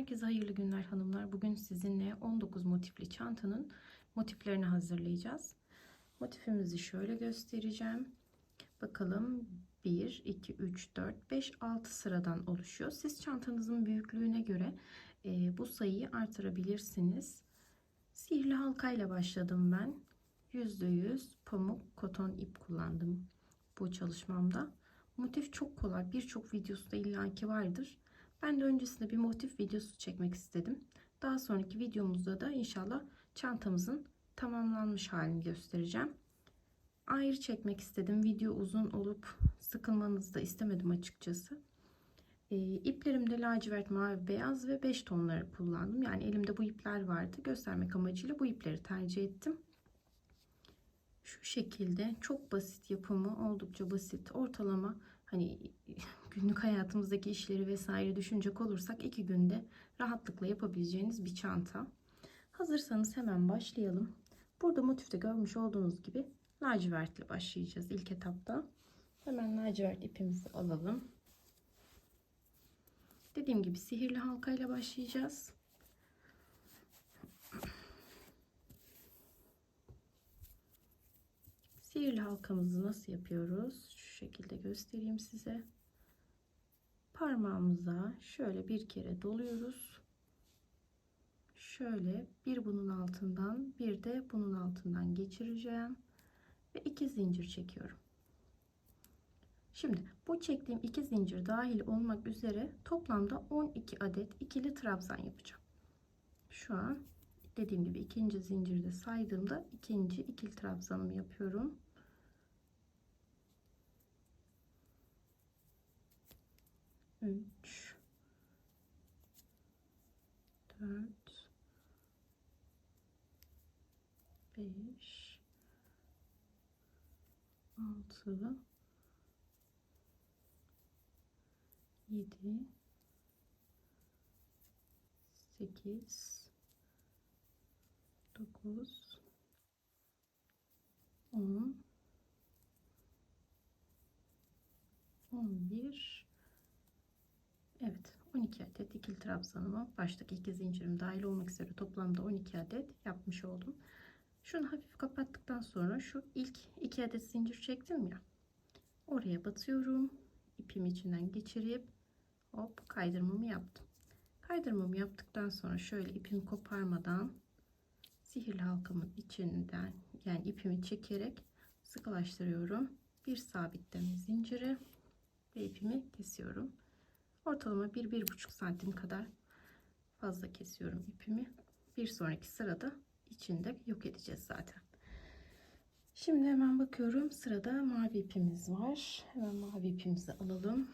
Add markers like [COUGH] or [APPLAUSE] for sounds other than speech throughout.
Herkese hayırlı günler hanımlar. Bugün sizinle 19 motifli çantanın motiflerini hazırlayacağız. Motifimizi şöyle göstereceğim. Bakalım 1, 2, 3, 4, 5, 6 sıradan oluşuyor. Siz çantanızın büyüklüğüne göre e, bu sayıyı artırabilirsiniz. Sihirli halkayla başladım ben. %100 pamuk koton ip kullandım bu çalışmamda. Motif çok kolay. Birçok videosu da illaki vardır. Ben de öncesinde bir motif videosu çekmek istedim. Daha sonraki videomuzda da inşallah çantamızın tamamlanmış halini göstereceğim. Ayrı çekmek istedim. Video uzun olup sıkılmanızı da istemedim açıkçası. E, iplerimde lacivert, mavi, beyaz ve 5 tonları kullandım. Yani elimde bu ipler vardı. Göstermek amacıyla bu ipleri tercih ettim. Şu şekilde çok basit yapımı oldukça basit. Ortalama hani günlük hayatımızdaki işleri vesaire düşünecek olursak iki günde rahatlıkla yapabileceğiniz bir çanta. Hazırsanız hemen başlayalım. Burada motifte görmüş olduğunuz gibi lacivertle başlayacağız ilk etapta. Hemen lacivert ipimizi alalım. Dediğim gibi sihirli halkayla başlayacağız. Sihirli halkamızı nasıl yapıyoruz? Şu şekilde göstereyim size. Parmağımıza şöyle bir kere doluyoruz. Şöyle bir bunun altından bir de bunun altından geçireceğim. Ve iki zincir çekiyorum. Şimdi bu çektiğim iki zincir dahil olmak üzere toplamda 12 adet ikili trabzan yapacağım. Şu an dediğim gibi ikinci zincirde saydığımda ikinci ikili trabzanımı yapıyorum. Üç, dört, beş, altı, yedi, sekiz, dokuz, on, on bir, evet 12 adet ikili trabzanımı baştaki iki zincirim dahil olmak üzere toplamda 12 adet yapmış oldum. Şunu hafif kapattıktan sonra şu ilk iki adet zincir çektim ya oraya batıyorum ipimi içinden geçirip hop kaydırmamı yaptım. Kaydırmamı yaptıktan sonra şöyle ipimi koparmadan sihirli halkamın içinden yani ipimi çekerek sıkılaştırıyorum. Bir sabitleme zinciri ve ipimi kesiyorum. Ortalama 1-1,5 santim kadar fazla kesiyorum ipimi. Bir sonraki sırada içinde yok edeceğiz zaten. Şimdi hemen bakıyorum. Sırada mavi ipimiz var. Hemen mavi ipimizi alalım.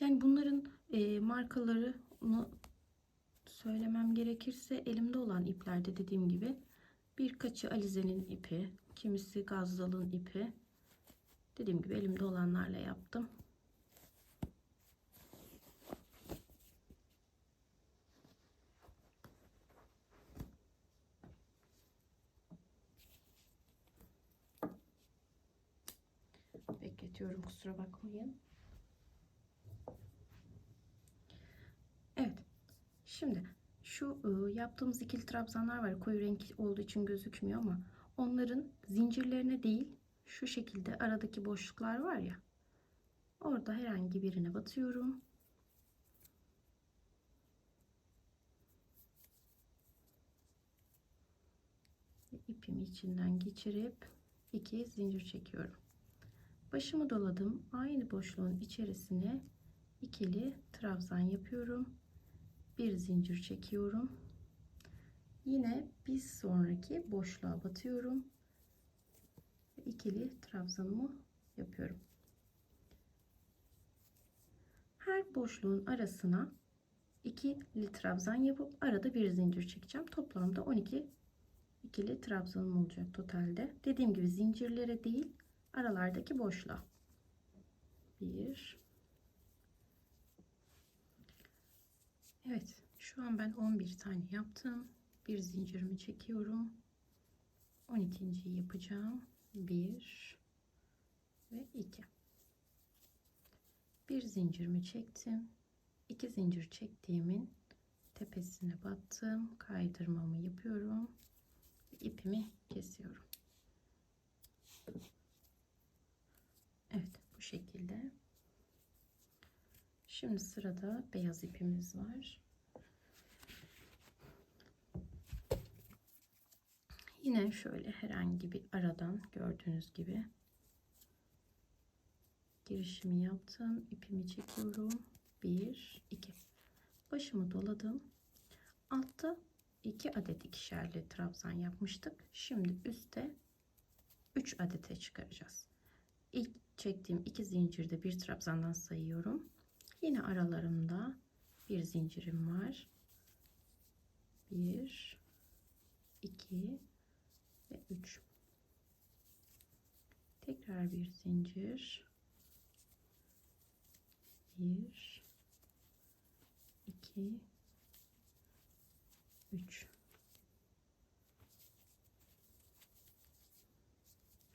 Yani bunların e, markalarını söylemem gerekirse elimde olan iplerde dediğim gibi birkaçı Alize'nin ipi, kimisi Gazdal'ın ipi. Dediğim gibi elimde olanlarla yaptım. Bekletiyorum kusura bakmayın. Evet. Şimdi şu ıı, yaptığımız ikili trabzanlar var. Koyu renk olduğu için gözükmüyor ama onların zincirlerine değil şu şekilde aradaki boşluklar var ya. Orada herhangi birine batıyorum. ipimi içinden geçirip iki zincir çekiyorum. Başımı doladım. Aynı boşluğun içerisine ikili trabzan yapıyorum. Bir zincir çekiyorum. Yine bir sonraki boşluğa batıyorum. ikili trabzanımı yapıyorum. Her boşluğun arasına ikili trabzan yapıp arada bir zincir çekeceğim. Toplamda 12 ikili trabzanım olacak totalde. Dediğim gibi zincirlere değil aralardaki boşluğa. Bir. Evet, şu an ben 11 tane yaptım. Bir zincirimi çekiyorum. 12.yi yapacağım. 1 ve 2. Bir zincirimi çektim. 2 zincir çektiğimin tepesine battım. Kaydırmamı yapıyorum. ipimi kesiyorum. Evet bu şekilde. Şimdi sırada beyaz ipimiz var. Yine şöyle herhangi bir aradan gördüğünüz gibi girişimi yaptım. ipimi çekiyorum. 1 2 başımı doladım. Altta 2 adet ikişerli trabzan yapmıştık. Şimdi üstte 3 adete çıkaracağız. İlk çektiğim iki zincirde bir trabzandan sayıyorum. Yine aralarında bir zincirim var. 1 2 ve 3 tekrar bir zincir 1 2 3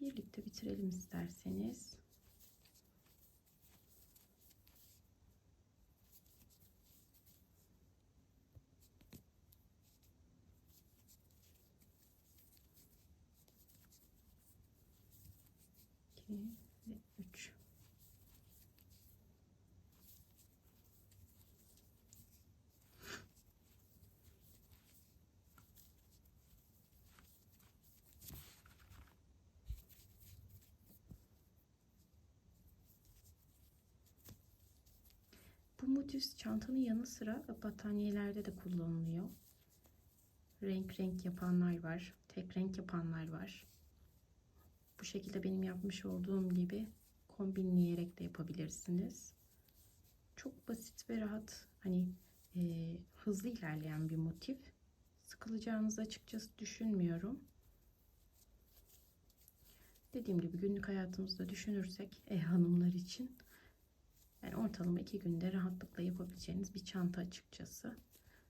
birlikte bitirelim isterseniz iki ve üç Bu motif çantanın yanı sıra battaniyelerde de kullanılıyor. Renk renk yapanlar var. Tek renk yapanlar var. Bu şekilde benim yapmış olduğum gibi kombinleyerek de yapabilirsiniz. Çok basit ve rahat hani e, hızlı ilerleyen bir motif. Sıkılacağınızı açıkçası düşünmüyorum. Dediğim gibi günlük hayatımızda düşünürsek ev hanımlar için yani ortalama iki günde rahatlıkla yapabileceğiniz bir çanta açıkçası.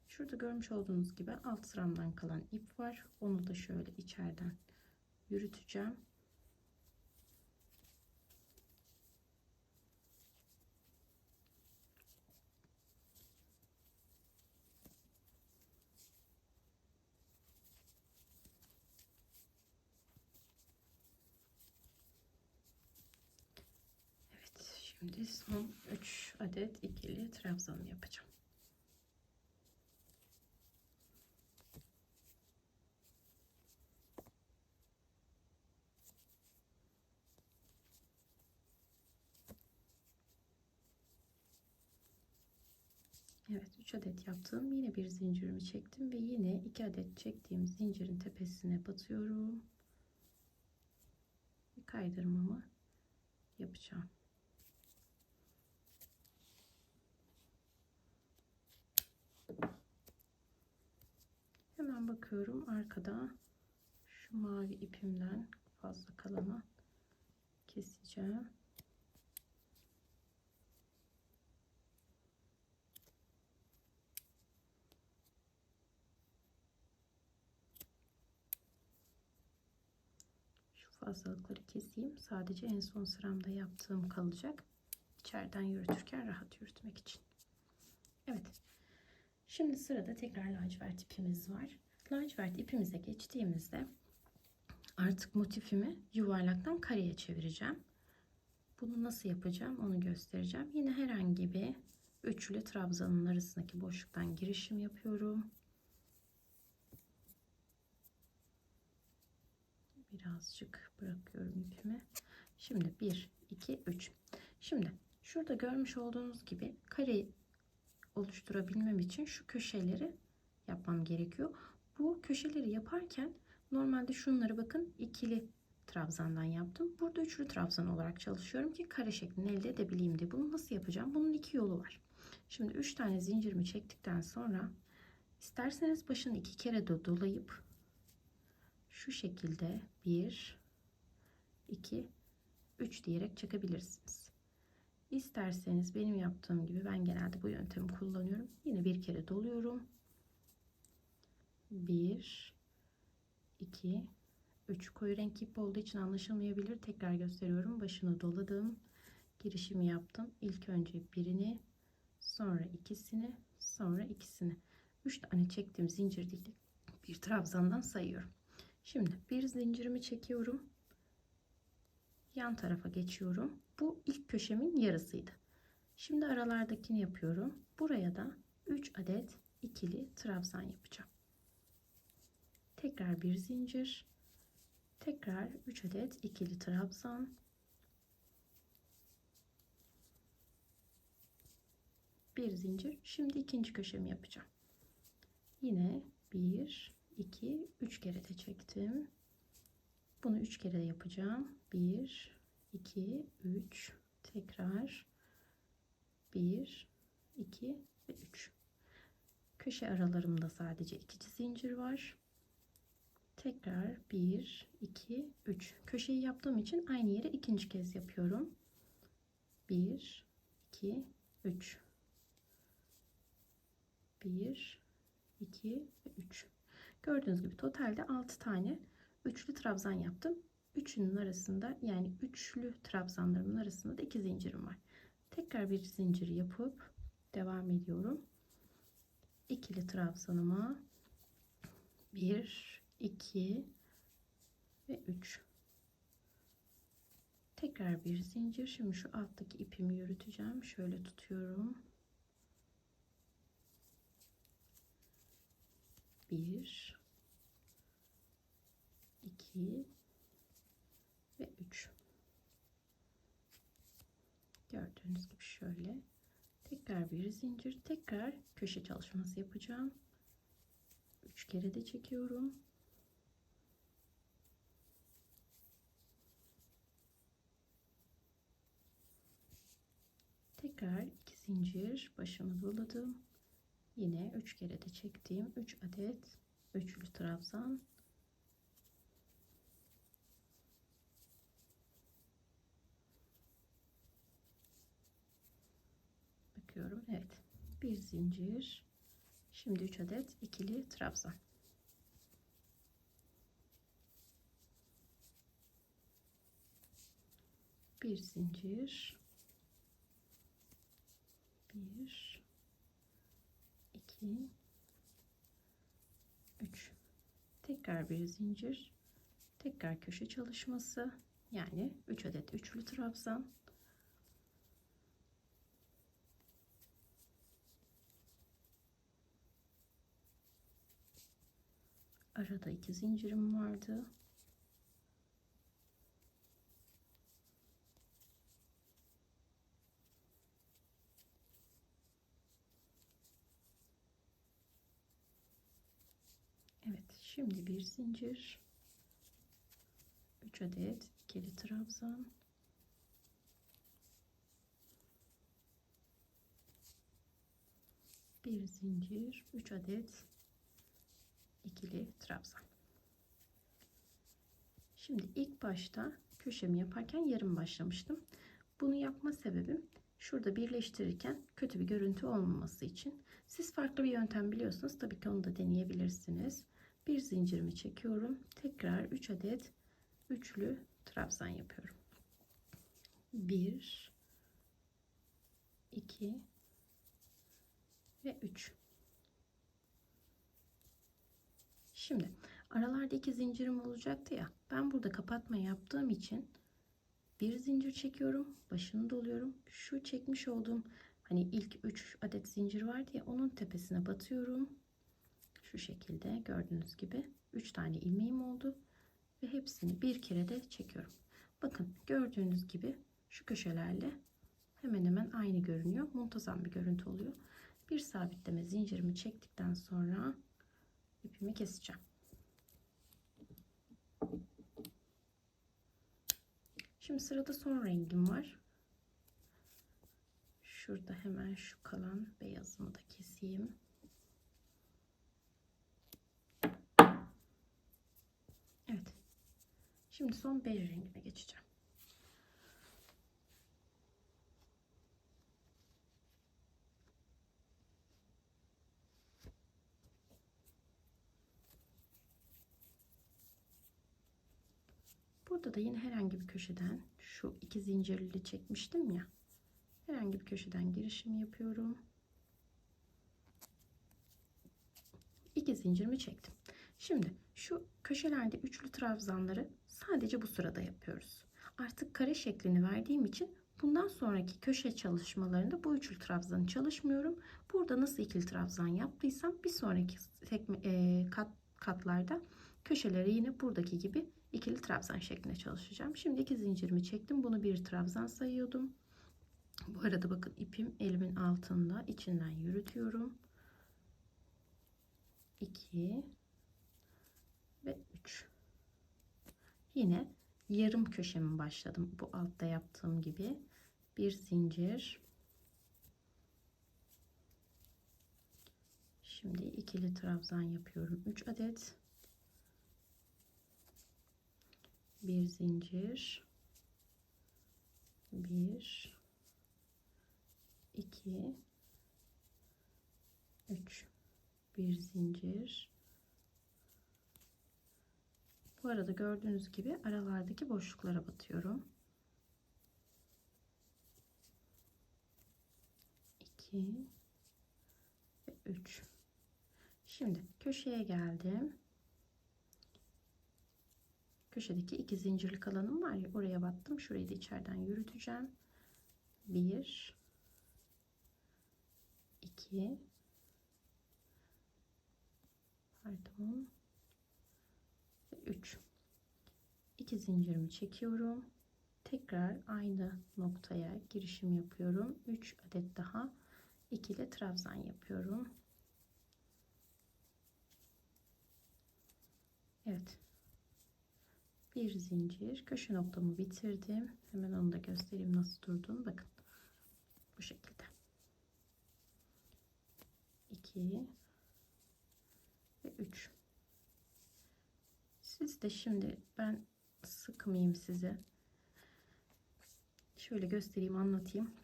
Şurada görmüş olduğunuz gibi alt sıramdan kalan ip var. Onu da şöyle içeriden yürüteceğim. Evet, şimdi son 3 adet ikili trabzan yapacağım. Evet 3 adet yaptım. Yine bir zincirimi çektim ve yine 2 adet çektiğim zincirin tepesine batıyorum. Ve kaydırmamı yapacağım. Hemen bakıyorum arkada şu mavi ipimden fazla kalanı keseceğim. Şu fazlalıkları keseyim. Sadece en son sıramda yaptığım kalacak. İçeriden yürütürken rahat yürütmek için. Evet. Şimdi sırada tekrar lacivert ipimiz var. Lacivert ipimize geçtiğimizde artık motifimi yuvarlaktan kareye çevireceğim. Bunu nasıl yapacağım onu göstereceğim. Yine herhangi bir üçlü trabzanın arasındaki boşluktan girişim yapıyorum. Birazcık bırakıyorum ipimi. Şimdi 1, 2, 3. Şimdi şurada görmüş olduğunuz gibi kareyi oluşturabilmem için şu köşeleri yapmam gerekiyor. Bu köşeleri yaparken normalde şunları bakın ikili trabzandan yaptım. Burada üçlü trabzan olarak çalışıyorum ki kare şeklini elde edebileyim diye. Bunu nasıl yapacağım? Bunun iki yolu var. Şimdi üç tane zincirimi çektikten sonra isterseniz başını iki kere de dolayıp şu şekilde bir, iki, üç diyerek çekebilirsiniz. İsterseniz benim yaptığım gibi ben genelde bu yöntemi kullanıyorum. Yine bir kere doluyorum. 1 2 3 koyu renk ip olduğu için anlaşılmayabilir. Tekrar gösteriyorum. Başını doladım. Girişimi yaptım. İlk önce birini sonra ikisini, sonra ikisini. 3 tane çektiğim zincir değil, bir trabzandan sayıyorum. Şimdi bir zincirimi çekiyorum. Yan tarafa geçiyorum. Bu ilk köşemin yarısıydı. Şimdi aralardakini yapıyorum. Buraya da 3 adet ikili trabzan yapacağım. Tekrar bir zincir. Tekrar 3 adet ikili trabzan. Bir zincir. Şimdi ikinci köşemi yapacağım. Yine 1 2 3 kere de çektim. Bunu 3 kere de yapacağım. 1 2 3 tekrar 1 2 ve 3. Köşe aralarımda sadece ikinci zincir var. Tekrar 1 2 3. Köşeyi yaptığım için aynı yere ikinci kez yapıyorum. 1 2 3 1 2 ve 3. Gördüğünüz gibi totalde 6 tane üçlü trabzan yaptım. Üçünün arasında yani üçlü trabzanlarımın arasında da iki zincirim var. Tekrar bir zincir yapıp devam ediyorum. İkili trabzanıma 1 2 ve 3. Tekrar bir zincir. Şimdi şu alttaki ipimi yürüteceğim. Şöyle tutuyorum. 1 2 ve 3 gördüğünüz gibi şöyle. Tekrar bir zincir tekrar köşe çalışması yapacağım. 3 kere de çekiyorum. Tekrar 2 zincir başımı doladım yine 3 kere de çektiğim 3 adet üçlü trabzan bakıyorum evet. Bir zincir. Şimdi 3 adet ikili trabzan. Bir zincir. Bir. 2 3 tekrar bir zincir. Tekrar köşe çalışması. Yani 3 adet üçlü trabzan arada iki zincirim vardı. Evet şimdi bir zincir. 3 adet ikili trabzan. Bir zincir 3 adet ikili trabzan. Şimdi ilk başta köşemi yaparken yarım başlamıştım. Bunu yapma sebebim şurada birleştirirken kötü bir görüntü olmaması için. Siz farklı bir yöntem biliyorsunuz. Tabii ki onu da deneyebilirsiniz. Bir zincirimi çekiyorum. Tekrar 3 adet üçlü trabzan yapıyorum. 1 2 ve 3 şimdi aralarda iki zincirim olacaktı ya ben burada kapatma yaptığım için bir zincir çekiyorum başını doluyorum. Şu çekmiş olduğum hani ilk 3 adet zincir vardı ya onun tepesine batıyorum. Şu şekilde gördüğünüz gibi 3 tane ilmeğim oldu ve hepsini bir kere de çekiyorum. Bakın gördüğünüz gibi şu köşelerle hemen hemen aynı görünüyor muntazam bir görüntü oluyor. Bir sabitleme zincirimi çektikten sonra ipimi keseceğim şimdi sırada son rengim var şurada hemen şu kalan beyazımı da keseyim Evet. Şimdi son bej rengine geçeceğim. Burada da yine herhangi bir köşeden şu iki zincirli çekmiştim ya. Herhangi bir köşeden girişimi yapıyorum. İki zincirimi çektim. Şimdi şu köşelerde üçlü trabzanları sadece bu sırada yapıyoruz. Artık kare şeklini verdiğim için bundan sonraki köşe çalışmalarında bu üçlü trabzanı çalışmıyorum. Burada nasıl ikili trabzan yaptıysam bir sonraki tekme, e, kat, katlarda köşeleri yine buradaki gibi ikili trabzan şeklinde çalışacağım. Şimdi iki zincirimi çektim. Bunu bir trabzan sayıyordum. Bu arada bakın ipim elimin altında içinden yürütüyorum. 2 ve 3. Yine yarım köşemi başladım. Bu altta yaptığım gibi bir zincir. Şimdi ikili trabzan yapıyorum. 3 adet. Bir zincir. 1 2 3 bir zincir. Bu arada gördüğünüz gibi aralardaki boşluklara batıyorum. 2 ve 3 şimdi köşeye geldim köşedeki iki zincirlik alanım var ya oraya battım. Şurayı da içeriden yürüteceğim. 1 2 pardon 3 2 zincirimi çekiyorum. Tekrar aynı noktaya girişim yapıyorum. 3 adet daha. İkili trabzan yapıyorum. Evet bir zincir. Köşe noktamı bitirdim. Hemen onu da göstereyim nasıl durduğunu bakın. Bu şekilde. 2 ve 3 siz de şimdi ben sıkmayayım size. Şöyle göstereyim anlatayım.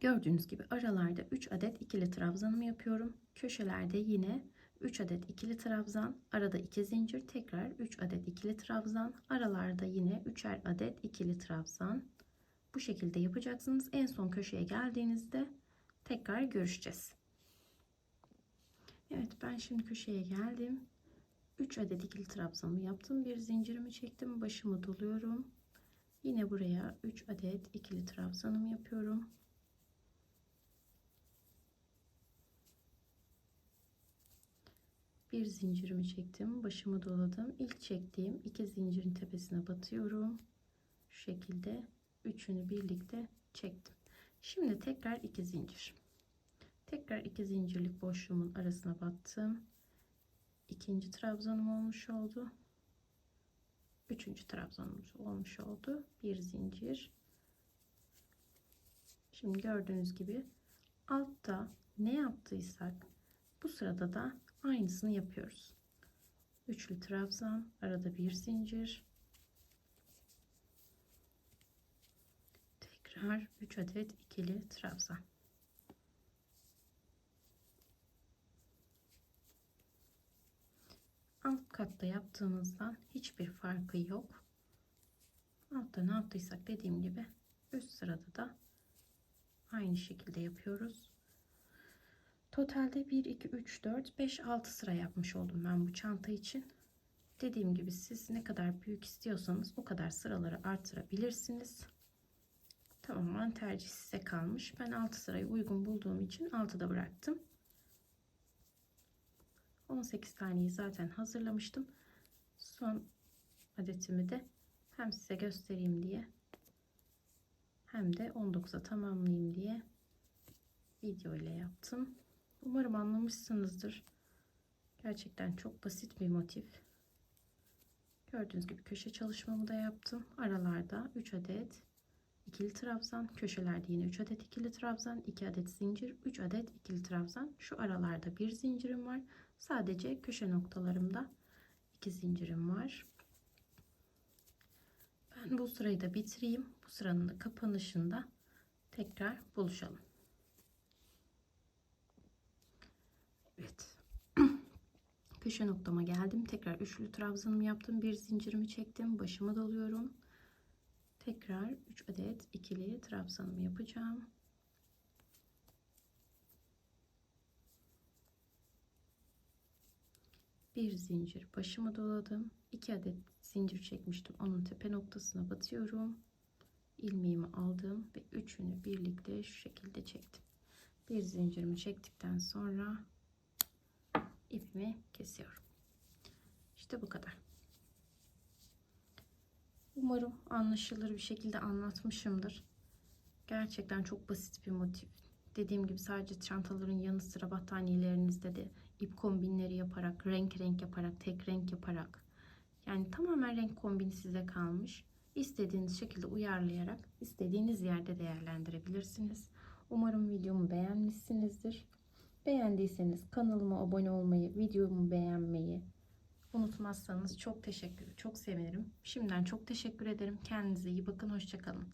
Gördüğünüz gibi aralarda 3 adet ikili trabzanımı yapıyorum. Köşelerde yine 3 adet ikili trabzan arada 2 zincir tekrar 3 adet ikili trabzan aralarda yine 3'er adet ikili trabzan bu şekilde yapacaksınız en son köşeye geldiğinizde tekrar görüşeceğiz Evet ben şimdi köşeye geldim. 3 adet ikili trabzanımı yaptım. Bir zincirimi çektim. Başımı doluyorum. Yine buraya 3 adet ikili trabzanımı yapıyorum. Bir zincirimi çektim. Başımı doladım. İlk çektiğim iki zincirin tepesine batıyorum. Şu şekilde üçünü birlikte çektim. Şimdi tekrar iki zincir. Tekrar iki zincirlik boşluğumun arasına battım. İkinci trabzanım olmuş oldu. Üçüncü trabzanımız olmuş oldu. Bir zincir. Şimdi gördüğünüz gibi altta ne yaptıysak bu sırada da aynısını yapıyoruz. Üçlü trabzan, arada bir zincir. Tekrar 3 adet ikili trabzan. alt katta yaptığımızdan hiçbir farkı yok. Altta ne yaptıysak dediğim gibi üst sırada da aynı şekilde yapıyoruz. Totalde 1, 2, 3, 4, 5, 6 sıra yapmış oldum ben bu çanta için. Dediğim gibi siz ne kadar büyük istiyorsanız o kadar sıraları artırabilirsiniz. Tamamen tercih size kalmış. Ben 6 sırayı uygun bulduğum için 6'da bıraktım. 18 taneyi zaten hazırlamıştım. Son adetimi de hem size göstereyim diye hem de 19'a tamamlayayım diye video ile yaptım. Umarım anlamışsınızdır. Gerçekten çok basit bir motif. Gördüğünüz gibi köşe çalışmamı da yaptım. Aralarda 3 adet ikili trabzan, köşelerde yine 3 adet ikili trabzan, 2 adet zincir, 3 adet ikili trabzan. Şu aralarda bir zincirim var. Sadece köşe noktalarımda iki zincirim var. Ben bu sırayı da bitireyim. Bu sıranın da kapanışında tekrar buluşalım. Evet. [CLEARS THROAT] köşe noktama geldim. Tekrar üçlü trabzanımı yaptım. Bir zincirimi çektim. Başımı doluyorum. Tekrar 3 adet ikili trabzanımı yapacağım. bir zincir başımı doladım 2 adet zincir çekmiştim onun tepe noktasına batıyorum ilmeğimi aldım ve üçünü birlikte şu şekilde çektim bir zincirimi çektikten sonra ipimi kesiyorum işte bu kadar umarım anlaşılır bir şekilde anlatmışımdır gerçekten çok basit bir motif dediğim gibi sadece çantaların yanı sıra battaniyelerinizde de ip kombinleri yaparak, renk renk yaparak, tek renk yaparak yani tamamen renk kombini size kalmış. İstediğiniz şekilde uyarlayarak istediğiniz yerde değerlendirebilirsiniz. Umarım videomu beğenmişsinizdir. Beğendiyseniz kanalıma abone olmayı, videomu beğenmeyi unutmazsanız çok teşekkür, çok sevinirim. Şimdiden çok teşekkür ederim. Kendinize iyi bakın. Hoşçakalın.